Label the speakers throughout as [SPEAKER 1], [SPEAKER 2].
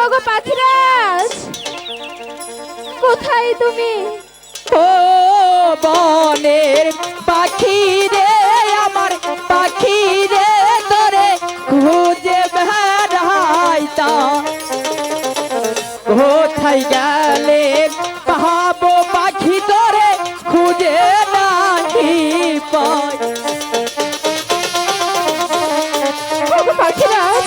[SPEAKER 1] ওগো পাখিরাজ কোথায় তুমি?
[SPEAKER 2] ও বনের পাখি রে আমার পাখি রে তোরে খুঁজে বেড়াইতা কোথায় গেলে পাহাবো পাখি তোরে খুঁজে নাহি পাই
[SPEAKER 1] পাখিরাজ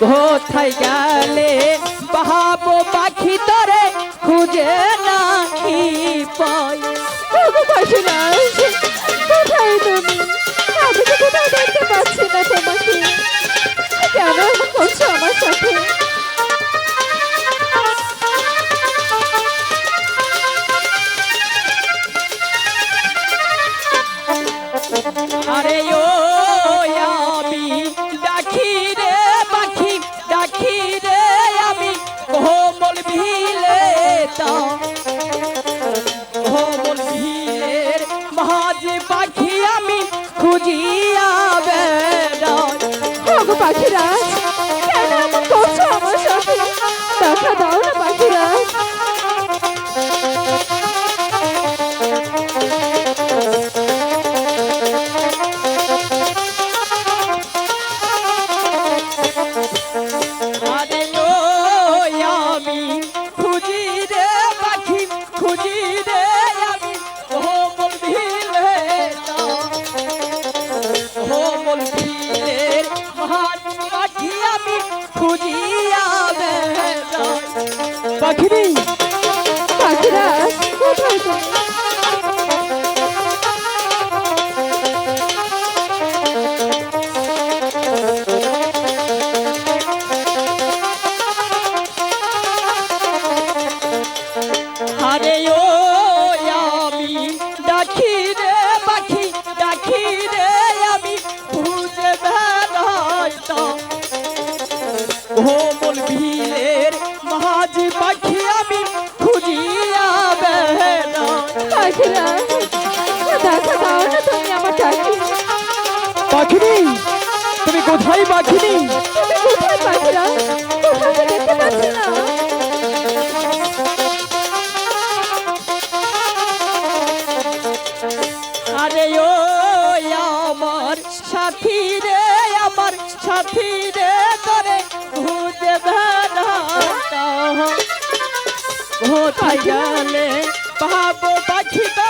[SPEAKER 1] কোথায়
[SPEAKER 2] গেলে? বাহাবো পাখি তোরে খুঁজে নাহি পাই?
[SPEAKER 1] কোথায় তুমি? আমি তো কোথাও দেখতে পাচ্ছি না তোমাকে। কেন এমন করছ আমার সাথে?
[SPEAKER 2] আরে ও ভিলে তা। কোমল ভিলের মহাজি পাখি আমি খুঁজিয়া বেড়াই।
[SPEAKER 1] ওগো
[SPEAKER 2] পাখিরি
[SPEAKER 1] পাখিরাজ কোথায়
[SPEAKER 2] আরে ও মহাজি পাখি আমি খুঁজিয়া বেড়াই
[SPEAKER 1] পাখিরাজ দেখা দাও না তুমি আমার ডাকে
[SPEAKER 2] পাখিনি তুমি কোথায় পাখিনি?
[SPEAKER 1] তুমি কোথায় পাখিরাজ কোথাও দেখতে পাচ্ছি না।
[SPEAKER 2] আরে ও আমার সাথী রে আমার সাথী রে তোরে কোথায় গেলে পাবো পাখিটা